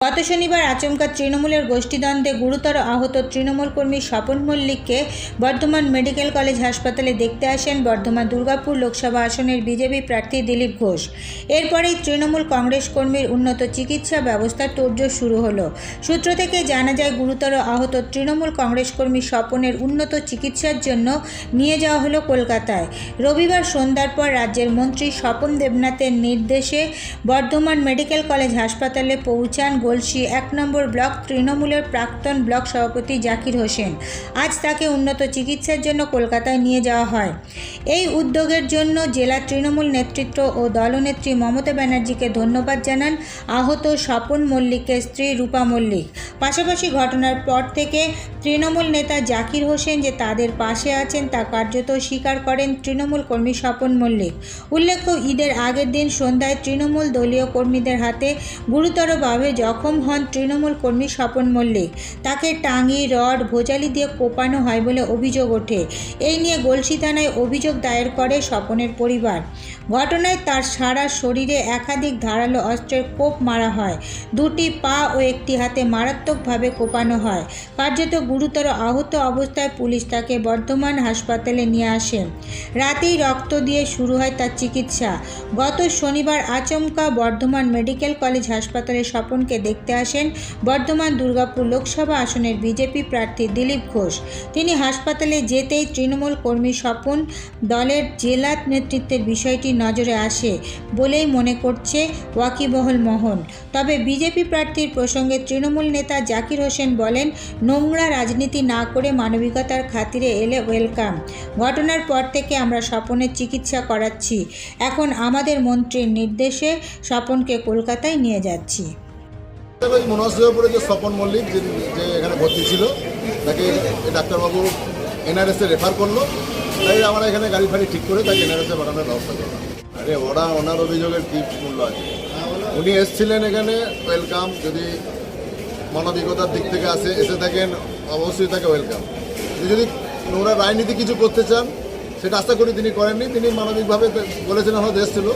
গত শনিবার আচমকা তৃণমূলের গোষ্ঠীদ্বন্দ্বে গুরুতর আহত তৃণমূল কর্মী স্বপন মল্লিককে বর্ধমান মেডিকেল কলেজ হাসপাতালে দেখতে আসেন বর্ধমান দুর্গাপুর লোকসভা আসনের বিজেপি প্রার্থী দিলীপ ঘোষ। এরপরেই তৃণমূল কংগ্রেস কর্মীর উন্নত চিকিৎসা ব্যবস্থার তোড়জোড় শুরু হলো। সূত্র থেকে জানা যায়, গুরুতর আহত তৃণমূল কংগ্রেস কর্মী স্বপনের উন্নত চিকিৎসার জন্য নিয়ে যাওয়া হলো কলকাতায়। রবিবার সন্ধ্যার পর রাজ্যের মন্ত্রী স্বপন দেবনাথের নির্দেশে বর্ধমান মেডিকেল কলেজ হাসপাতালে পৌঁছান গলসি এক নম্বর ব্লক তৃণমূলের প্রাক্তন ব্লক সভাপতি জাকির হোসেন। আজ তাকে উন্নত চিকিৎসার জন্য কলকাতায় নিয়ে যাওয়া হয়। এই উদ্যোগের জন্য জেলা তৃণমূল নেতৃত্ব ও দলনেত্রী মমতা ব্যানার্জিকে ধন্যবাদ জানান আহত স্বপন মল্লিকের স্ত্রী রূপা মল্লিক। পাশাপাশি ঘটনার পর থেকে তৃণমূল নেতা জাকির হোসেন যে তাদের পাশে আছেন, তা কার্যত স্বীকার করেন তৃণমূল কর্মী স্বপন মল্লিক। উল্লেখ্য, ঈদের আগের দিন সন্ধ্যায় তৃণমূল দলীয় কর্মীদের হাতে গুরুতরভাবে জখম হন তৃণমূল কর্মী স্বপন মল্লিক। তাকে টাঙি, রড, ভোজালি দিয়ে কোপানো হয় বলে অভিযোগ ওঠে। এই নিয়ে গলসি থানায় অভিযোগ দায়ের করে স্বপনের পরিবার। ঘটনায় তার সারা শরীরে একাধিক ধারালো অস্ত্রের কোপ মারা হয়। দুটি পা ও একটি হাতে মারাত্মকভাবে কোপানো হয়। কার্যত গুরুতর আহত অবস্থায় পুলিশ তাকে বর্ধমান হাসপাতালে নিয়ে আসে। রাতেই রক্ত দিয়ে শুরু হয় তার চিকিৎসা। গত শনিবার আচমকা বর্ধমান মেডিকেল কলেজ হাসপাতালে স্বপনকে দেখতে আসেন বর্ধমান দুর্গাপুর লোকসভা আসনের বিজেপি প্রার্থী দিলীপ ঘোষ। তিনি হাসপাতালে যেতেই তৃণমূল কর্মী স্বপন দলের জেলা নেতৃত্বের বিষয়টি নজরে আসে বলেই মনে করছে ওয়াকিবহল মহল। তবে বিজেপি প্রার্থীর প্রসঙ্গে তৃণমূল নেতা জাকির হোসেন বলেন, নোংরা রাজনীতি না করে মানবিকতার খাতিরে এলে ওয়েলকাম। ঘটনার পর থেকে আমরা স্বপনের চিকিৎসা করাচ্ছি। এখন আমাদের মন্ত্রীর নির্দেশে স্বপনকে কলকাতায় নিয়ে যাচ্ছি। ওই মনে হয়ে পড়েছে স্বপন মল্লিক, যে যে এখানে ভর্তি ছিল, তাকে ডাক্তারবাবু এনআরএসে রেফার করল। তাই আমরা এখানে গাড়ি ফাড়ি ঠিক করে তাকে এনআরএসে পাঠানোর ব্যবস্থা করলাম। আরে, ওরা ওনার অভিযোগের কী মূল্য আছে? উনি এসছিলেন এখানে ওয়েলকাম যদি মানবিকতার দিক থেকে আসে, এসে থাকেন, অবশ্যই তাকে ওয়েলকাম যদি ওরা রাজনীতি কিছু করতে চান, সেটা আশা করি তিনি করেননি। তিনি মানবিকভাবে বলেছেন আমাদের এসেছিল।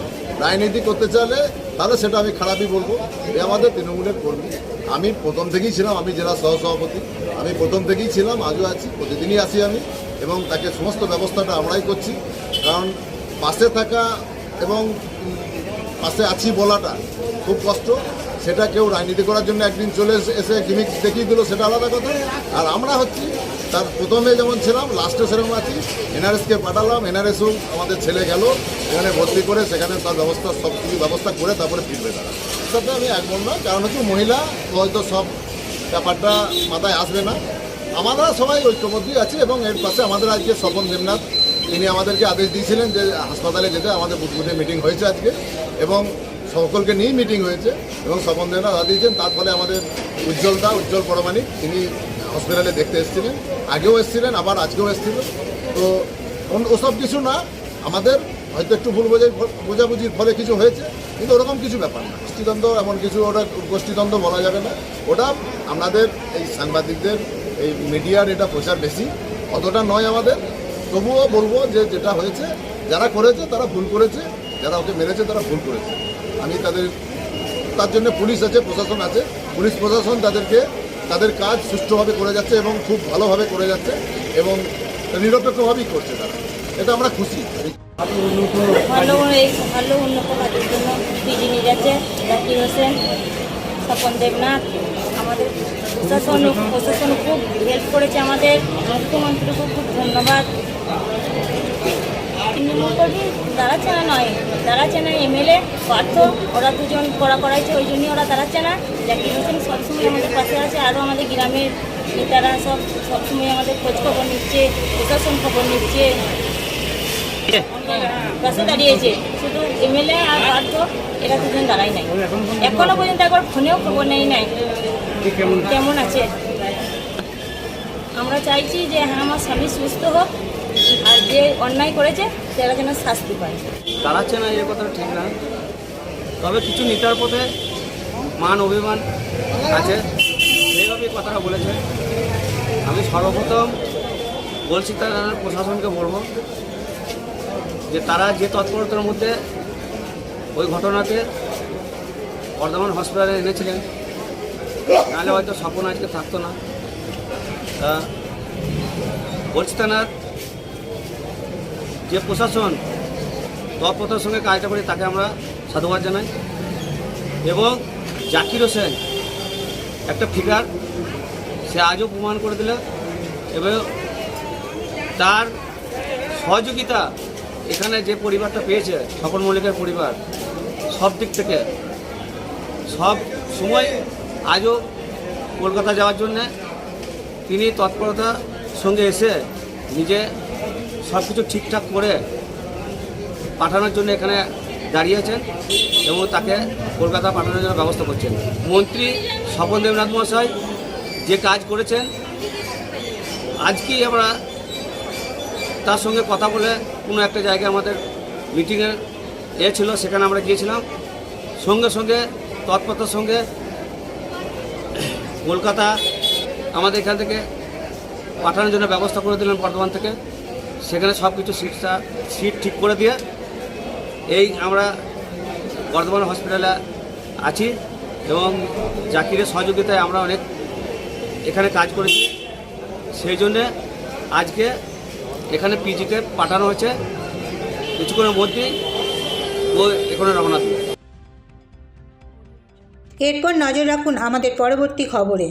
রাজনীতি করতে চাইলে তাহলে সেটা আমি খারাপই বলব। এ আমাদের তৃণমূলের কর্মী। আমি প্রথম থেকেই ছিলাম, আমি জেলা সহসভাপতি। আমি প্রথম থেকেই ছিলাম, আজও আছি, প্রতিদিনই আসি আমি এবং তাকে সমস্ত ব্যবস্থাটা আমরাই করছি। কারণ পাশে থাকা এবং পাশে আছি বলাটা খুব কষ্ট। সেটা কেউ রাজনীতি করার জন্য একদিন চলে এসে- গিমিক দেখিয়ে দিল, সেটা আলাদা কথা। আর আমরা হচ্ছি তার প্রথমে যেমন ছিলাম লাস্টে সেরকম আছি। এনআরএসকে পাঠালাম এনআরএসও আমাদের ছেলে গেল, এখানে ভর্তি করে সেখানে তার ব্যবস্থা, সব কিছু ব্যবস্থা করে তারপরে ফিরবে তারা। সাথে আমি একমত না, কারণ হচ্ছে মহিলা, হয়তো সব ব্যাপারটা মাথায় আসবে না। আমরা সবাই ঐক্যবদ্ধই আছি এবং এর পাশে আমাদের আজকে স্বপন দেবনাথ, তিনি আমাদেরকে আদেশ দিয়েছিলেন যে হাসপাতালে যেতে, আমাদের বুধবুধে মিটিং হয়েছে আজকে এবং সকলকে নিয়েই মিটিং হয়েছে এবং স্বপন দেবনাথ দিয়েছেন, তার ফলে আমাদের উজ্জ্বলদা উজ্জ্বল পরমাণিক তিনি হসপিটালে দেখতে এসেছিলেন। আগেও এসেছিলেন, আবার আজকেও এসেছিলেন। তো ওসব কিছু না, আমাদের হয়তো একটু ভুল বোঝাই বোঝাবুঝির ফলে কিছু হয়েছে, কিন্তু ওরকম কিছু ব্যাপার না। গোষ্ঠীদ্বন্দ্ব এমন কিছু ওটা গোষ্ঠীদ্বন্দ্ব বলা যাবে না। ওটা আমাদের এই সাংবাদিকদের, এই মিডিয়ার এটা প্রচার বেশি। অতটা নয় আমাদের। তবুও বলব যে যেটা হয়েছে, যারা করেছে তারা ভুল করেছে, যারা ওকে মেরেছে তারা ভুল করেছে। আমি তাদের তার জন্য পুলিশ আছে, প্রশাসন আছে। পুলিশ প্রশাসন তাদেরকে তাদের কাজ সুষ্ঠুভাবে করে যাচ্ছে এবং খুব ভালোভাবে করে যাচ্ছে এবং নিরপেক্ষভাবেই করছে তারা। এটা আমরা খুশি। ভালো দেবনাথ, আমাদের প্রশাসন প্রশাসন খুব হেল্প করেছে আমাদের। মুখ্যমন্ত্রীকে খুব ধন্যবাদ। তৃণমূল কর্মী দাঁড়াচ্ছে না নয়। দাঁড়াচ্ছে না এমএলএ পার্থ, ওরা দুজন করা করাইছে, ওই জন্যই ওরা দাঁড়াচ্ছে না জাকির হোসেন সবসময় আমাদের পাশে আছে, আরও আমাদের গ্রামের নেতারা সব সবসময় আমাদের খোঁজ খবর নিচ্ছে, প্রশাসন খবর নিচ্ছে। পাশে দাঁড়িয়েছে, শুধু এমএলএ আর পার্থ, এরা দুজন দাঁড়াই নাই। এখনও পর্যন্ত একবার ফোনেও খবর নেই নাই। কেমন আছে? আমরা চাইছি যে হ্যাঁ আমার স্বামী সুস্থ হোক আর যে অন্যায় করেছে তারা যেন শাস্তি পায়। দাঁড়াচ্ছে না, এই কথাটা ঠিক না। তবে কিছু নেতার পথে মান অভিমান আছে। সেইভাবেই কথাটা বলেছে। আমি সর্বপ্রথম বলছি তারা প্রশাসনকে বলব যে তারা যে তৎপরতার মধ্যে ওই ঘটনাতে বর্ধমান হসপিটালে এনেছিলেন নাহলে হয়তো স্বপন আজকে থাকতো না। তা বলছি থানার যে প্রশাসন তৎপরতার সঙ্গে কাজটা করি তাকে আমরা সাধুবাদ জানাই। এবং জাকির হোসেন একটা ফিগার সে আজও প্রমাণ করে দিল এবং তার সহযোগিতা এখানে যে পরিবারটা পেয়েছে, স্বপন মল্লিকের পরিবার, সব দিক থেকে, সব সময় আজও কলকাতা যাওয়ার জন্যে তিনি তৎপরতার সঙ্গে এসে নিজে সব কিছু ঠিকঠাক করে পাঠানোর জন্য এখানে দাঁড়িয়েছেন এবং তাকে কলকাতা পাঠানোর জন্য ব্যবস্থা করছেন। মন্ত্রী স্বপন দেবনাথ মহাশয় যে কাজ করেছেন, আজকেই আমরা তার সঙ্গে কথা বলে কোনো একটা জায়গায় আমাদের মিটিংয়ের এ ছিল, সেখানে আমরা গিয়েছিলাম। সঙ্গে সঙ্গে, তৎপরতার সঙ্গে কলকাতা আমাদের এখান থেকে পাঠানোর জন্য ব্যবস্থা করে দিলেন বর্ধমান থেকে। সেখানে সব কিছু সিটটা সিট ঠিক করে দিয়ে এই আমরা বর্ধমান হসপিটালে আছি এবং জাকিরের সহযোগিতায় আমরা অনেক এখানে কাজ করেছি। সেই জন্যে আজকে এখানে পিজিতে পাঠানো হয়েছে। কিছুক্ষণের মধ্যেই ও এখানে রওনা দেবে। এরপর নজর রাখুন আমাদের পরবর্তী খবরে।